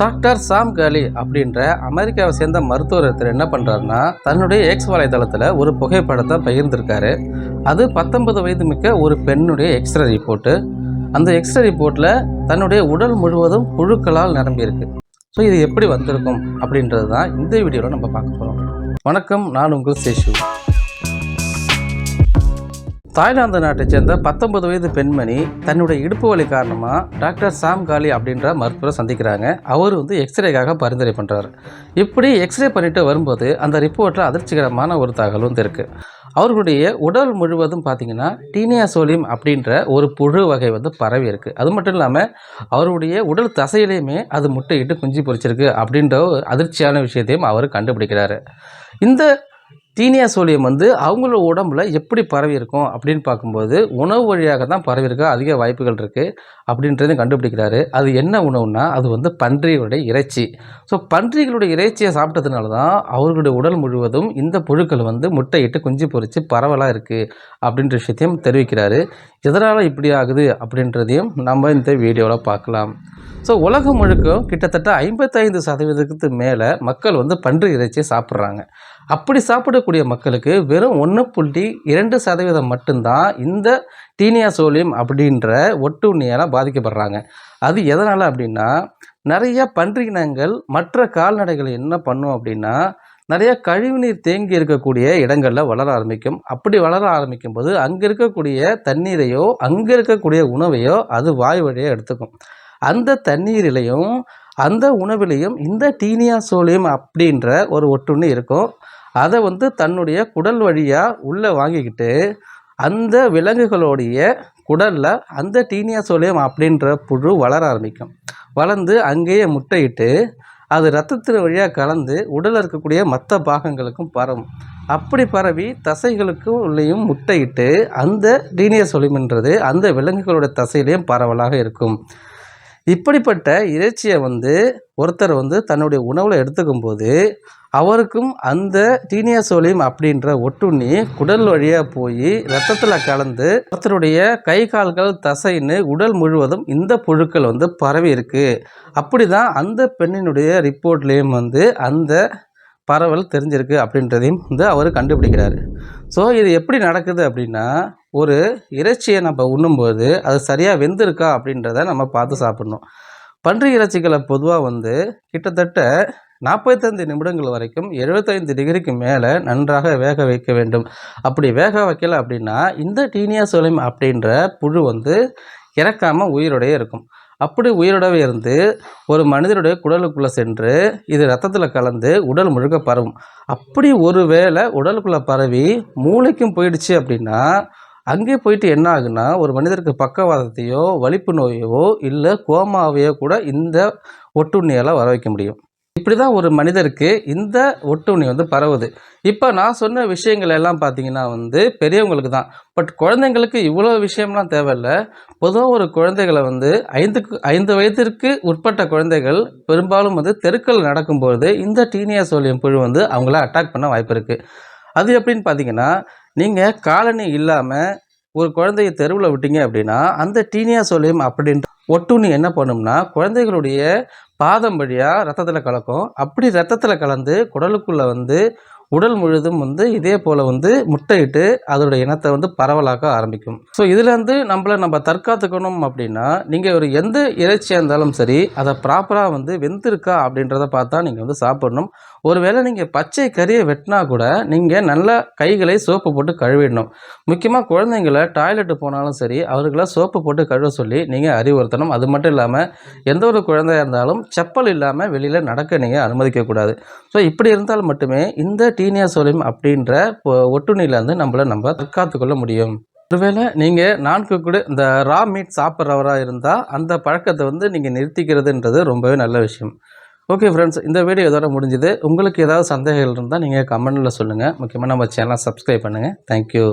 Doctor சாம் காலி அப்படின்ற அமெரிக்காவை சேர்ந்த மருத்துவர் ஒருத்தர் என்ன பண்ணுறாருன்னா தன்னுடைய எக்ஸ் வலைதளத்தில் ஒரு புகைப்படத்தை பகிர்ந்திருக்காரு. அது பத்தொன்பது வயது மிக்க ஒரு பெண்ணுடைய எக்ஸ்ரே ரிப்போர்ட்டு அந்த எக்ஸ்ரே ரிப்போர்ட்டில் தன்னுடைய உடல் முழுவதும் புழுக்களால் நிரம்பியிருக்கு. ஸோ இது எப்படி வந்திருக்கும் அப்படின்றது தான் இந்த வீடியோவில் நம்ம பார்க்க போகிறோம் வணக்கம் நான் உங்கள் சேஷு. தாய்லாந்து நாட்டை சேர்ந்த பத்தொன்பது வயது பெண்மணி தன்னுடைய இடுப்பு வலி காரணமாக டாக்டர் சாம் காலி அப்படின்ற மருத்துவரை சந்திக்கிறாங்க. அவர் வந்து எக்ஸ்ரேக்காக பரிந்துரை பண்ணுறாரு இப்படி எக்ஸ்ரே பண்ணிட்டு வரும்போது அந்த ரிப்போர்ட்டில் அதிர்ச்சிகரமான ஒரு தகவல் வந்து இருக்குது அவர்களுடைய உடல் முழுவதும் பார்த்தீங்கன்னா டீனியாசோலியம் அப்படின்ற ஒரு புழு வகை வந்து பரவி இருக்குது அது மட்டும் இல்லாமல் அவருடைய உடல் தசையிலையுமே அது முட்டையிட்டு குஞ்சு பொரிச்சிருக்கு அப்படின்ற ஒரு அதிர்ச்சியான விஷயத்தையும் அவர் கண்டுபிடிக்கிறாரு. இந்த தீனியா சோழியம் வந்து அவங்களோட உடம்புல எப்படி பரவி இருக்கும் அப்படின்னு பார்க்கும்போது உணவு வழியாக தான் பரவி இருக்க அதிக வாய்ப்புகள் இருக்குது அப்படின்றதையும் கண்டுபிடிக்கிறாரு. அது என்ன உணவுனா அது வந்து பன்றிகளுடைய இறைச்சி. ஸோ பன்றிகளுடைய இறைச்சியை சாப்பிட்டதுனால தான் அவர்களுடைய உடல் முழுவதும் இந்த புழுக்கள் வந்து முட்டையிட்டு குஞ்சு பொறித்து பரவலாக இருக்குது அப்படின்ற விஷயத்தையும் தெரிவிக்கிறாரு. எதனால் இப்படி ஆகுது அப்படின்றதையும் நம்ம இந்த வீடியோவில் பார்க்கலாம். ஸோ உலகம் முழுக்க கிட்டத்தட்ட ஐம்பத்தைந்து சதவீதத்துக்கு மேலே மக்கள் வந்து பன்றி இறைச்சியை சாப்பிட்றாங்க. அப்படி சாப்பிடக்கூடிய மக்களுக்கு வெறும் ஒன்று புள்ளி இரண்டு சதவீதம் மட்டும்தான் இந்த டீனியா சோலியம் அப்படின்ற ஒட்டுண்ணியால் பாதிக்கப்படுறாங்க. அது எதனால் அப்படின்னா நிறைய பன்றி இனங்கள் மற்ற கால்நடைகள் என்ன பண்ணும் அப்படின்னா நிறைய கழிவுநீர் தேங்கி இருக்கக்கூடிய இடங்களில் வளர ஆரம்பிக்கும். அப்படி வளர ஆரம்பிக்கும் போது அங்கே இருக்கக்கூடிய தண்ணீரையோ அங்கே இருக்கக்கூடிய உணவையோ அது வாய் வழியாக எடுத்துக்கும். அந்த தண்ணீரிலையும் அந்த உணவிலையும் இந்த டீனியா சோலியம் அப்படின்ற ஒரு ஒட்டுண்ணி இருக்கும். அதை வந்து தன்னுடைய குடல் வழியாக உள்ளே வாங்கிக்கிட்டு அந்த விலங்குகளுடைய குடலில் அந்த டீனியா சோலியம் அப்படின்ற புழு வளர ஆரம்பிக்கும். வளர்ந்து அங்கேயே முட்டையிட்டு அது ரத்தத்தின் வழியாக கலந்து உடலில் இருக்கக்கூடிய மற்ற பாகங்களுக்கும் பரவும். அப்படி பரவி தசைகளுக்கும் உள்ளேயும் முட்டையிட்டு அந்த டீனியா சோலியம்ன்றது அந்த விலங்குகளோட தசையிலையும் பரவலாக இருக்கும். இப்படிப்பட்ட இறைச்சியை வந்து ஒருத்தர் வந்து தன்னுடைய உணவில் எடுத்துக்கும் போது அவருக்கும் அந்த டீனியாசோலியம் அப்படின்ற ஒட்டுண்ணி குடல் வழியாக போய் ரத்தத்தில் கலந்து ஒருத்தருடைய கை கால்கள் தசைன்னு உடல் முழுவதும் இந்த புழுக்கள் வந்து பரவி இருக்கு. அப்படி தான் அந்த பெண்ணினுடைய ரிப்போர்ட்லேயும் வந்து அந்த பரவல் தெரிஞ்சிருக்கு அப்படின்றதையும் வந்து அவர் கண்டுபிடிக்கிறாரு. ஸோ இது எப்படி நடக்குது அப்படின்னா ஒரு இறைச்சியை நம்ம உண்ணும்போது அது சரியாக வெந்திருக்கா அப்படின்றத நம்ம பார்த்து சாப்பிட்ணும். பன்றி இறைச்சிகளை பொதுவாக வந்து கிட்டத்தட்ட நாற்பத்தைந்து நிமிடங்கள் வரைக்கும் எழுபத்தைந்து டிகிரிக்கு மேலே நன்றாக வேக வைக்க வேண்டும். அப்படி வேக வைக்கல அப்படின்னா இந்த டீனியா சோலியம் அப்படின்ற புழு வந்து இறக்காமல் உயிரோடையே இருக்கும். அப்படி உயிரோடவே இருந்து ஒரு மனிதனுடைய குடலுக்குள்ளே சென்று இது ரத்தத்தில் கலந்து உடல் முழுக்க பரவும். அப்படி ஒரு வேளை உடலுக்குள்ளே பரவி மூளைக்கும் போயிடுச்சு அப்படின்னா அங்கே போயிட்டு என்ன ஆகுனா ஒரு மனிதருக்கு பக்கவாதத்தையோ வலிப்பு நோயோ இல்லை கோமாவையோ கூட இந்த ஒட்டுண்ணியால் வர வைக்க முடியும். இப்படி தான் ஒரு மனிதருக்கு இந்த ஒட்டுண்ணி வந்து பரவுது. இப்போ நான் சொன்ன விஷயங்கள் எல்லாம் பார்த்தீங்கன்னா வந்து பெரியவங்களுக்கு தான். பட் குழந்தைங்களுக்கு இவ்வளோ விஷயம்லாம் தேவையில்லை. பொதுவாக ஒரு குழந்தைகளை வந்து ஐந்துக்கு ஐந்து வயதிற்கு உட்பட்ட குழந்தைகள் பெரும்பாலும் வந்து தெருக்கள் நடக்கும்போது இந்த டீனியா சோலியம் புழு வந்து அவங்கள அட்டாக் பண்ண வாய்ப்பு இருக்குது அது எப்படின்னு பார்த்தீங்கன்னா நீங்கள் காலனி இல்லாமல் ஒரு குழந்தைய தெருவில் விட்டீங்க அப்படின்னா அந்த டீனியா சோலியம் அப்படின்ற ஒட்டுண்ணி என்ன பண்ணும்னா குழந்தைகளுடைய பாதம் வழியாக ரத்தத்தில் கலக்கும். அப்படி ரத்தத்தில் கலந்து குடலுக்குள்ளே வந்து உடல் முழுதும் வந்து இதே போல் வந்து முட்டையிட்டு அதோடய இனத்தை வந்து பரவலாக்க ஆரம்பிக்கும். ஸோ இதுலேருந்து நம்மளை நம்ம தற்காத்துக்கணும் அப்படின்னா நீங்கள் ஒரு எந்த இறைச்சியாக இருந்தாலும் சரி அதை ப்ராப்பராக வந்து வெந்திருக்கா அப்படின்றத பார்த்தா நீங்கள் வந்து சாப்பிடணும். ஒருவேளை நீங்கள் பச்சை கறியை வெட்டினா கூட நீங்கள் நல்லா கைகளை சோப்பு போட்டு கழுவிடணும். முக்கியமாக குழந்தைங்கள டாய்லெட்டு போனாலும் சரி அவர்களை சோப்பு போட்டு கழுவ சொல்லி நீங்கள் அறிவுறுத்தணும். அது மட்டும் இல்லாமல் எந்த ஒரு குழந்தையாக இருந்தாலும் செப்பல் இல்லாமல் வெளியில் நடக்க நீங்கள் அனுமதிக்கக்கூடாது. ஸோ இப்படி இருந்தால் மட்டுமே இந்த டீனியாசோலியம் அப்படின்ற ஒட்டுண்ணிலேருந்து நம்மளை நம்ம தற்காத்துக்கொள்ள முடியும். ஒருவேளை நீங்கள் நான்கு கூட இந்த ரா மீட் சாப்பிட்றவராக இருந்தால் அந்த பழக்கத்தை வந்து நீங்கள் நிறுத்திக்கிறதுன்றது ரொம்பவே நல்ல விஷயம். ஓகே ஃப்ரெண்ட்ஸ் இந்த வீடியோ இதோட முடிஞ்சுது. உங்களுக்கு ஏதாவது சந்தேகங்கள் இருந்தால் நீங்கள் கமெண்டில் சொல்லுங்கள் முக்கியமாக நம்ம சேனலை சப்ஸ்கிரைப் பண்ணுங்கள் தேங்க்யூ.